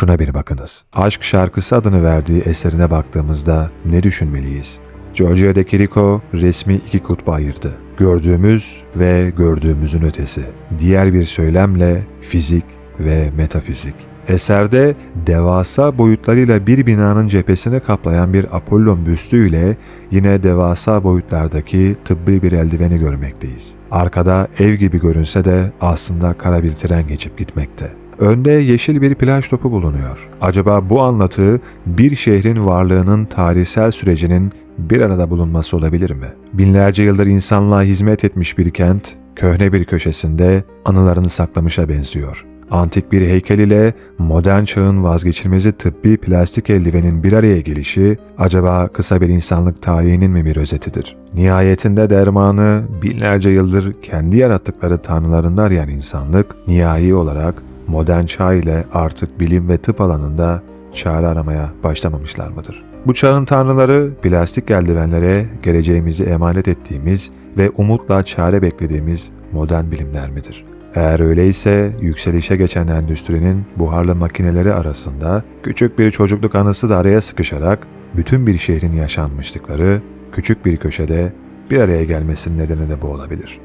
Şuna bir bakınız. Aşk şarkısı adını verdiği eserine baktığımızda ne düşünmeliyiz? Giorgio de Chirico resmi iki kutba ayırdı. Gördüğümüz ve gördüğümüzün ötesi. Diğer bir söylemle fizik ve metafizik. Eserde devasa boyutlarıyla bir binanın cephesini kaplayan bir Apollon büstüyle yine devasa boyutlardaki tıbbi bir eldiveni görmekteyiz. Arkada ev gibi görünse de aslında kara bir tren geçip gitmekte. Önde yeşil bir plaj topu bulunuyor. Acaba bu anlatı bir şehrin varlığının tarihsel sürecinin bir arada bulunması olabilir mi? Binlerce yıldır insanlığa hizmet etmiş bir kent, köhne bir köşesinde anılarını saklamışa benziyor. Antik bir heykel ile modern çağın vazgeçilmezi tıbbi plastik eldivenin bir araya gelişi acaba kısa bir insanlık tarihinin mi bir özetidir? Nihayetinde dermanı binlerce yıldır kendi yarattıkları tanrılarında arayan insanlık nihai olarak modern çağ ile artık bilim ve tıp alanında çare aramaya başlamamışlar mıdır? Bu çağın tanrıları plastik eldivenlere geleceğimizi emanet ettiğimiz ve umutla çare beklediğimiz modern bilimler midir? Eğer öyleyse yükselişe geçen endüstrinin buharlı makineleri arasında küçük bir çocukluk anısı da araya sıkışarak bütün bir şehrin yaşanmışlıkları küçük bir köşede bir araya gelmesinin nedeni de bu olabilir.